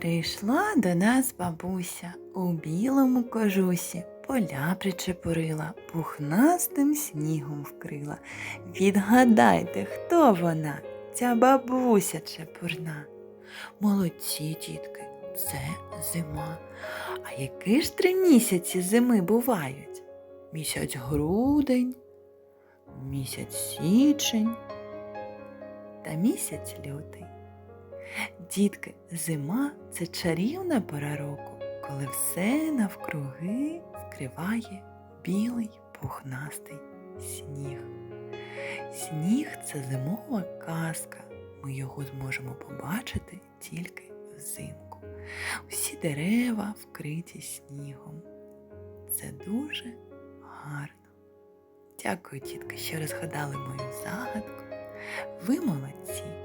Прийшла до нас бабуся у білому кожусі, поля причепурила, пухнастим снігом вкрила. Відгадайте, хто вона, ця бабуся чепурна. Молодці, дітки, це зима. А які ж три місяці зими бувають? Місяць грудень, місяць січень та місяць лютий. Дітки, зима це чарівна пора року, коли все навкруги вкриває білий пухнастий сніг. Сніг це зимова казка. Ми його зможемо побачити тільки взимку. Усі дерева вкриті снігом. Це дуже гарно. Дякую, тітки, що розгадали мою загадку. Ви молодці.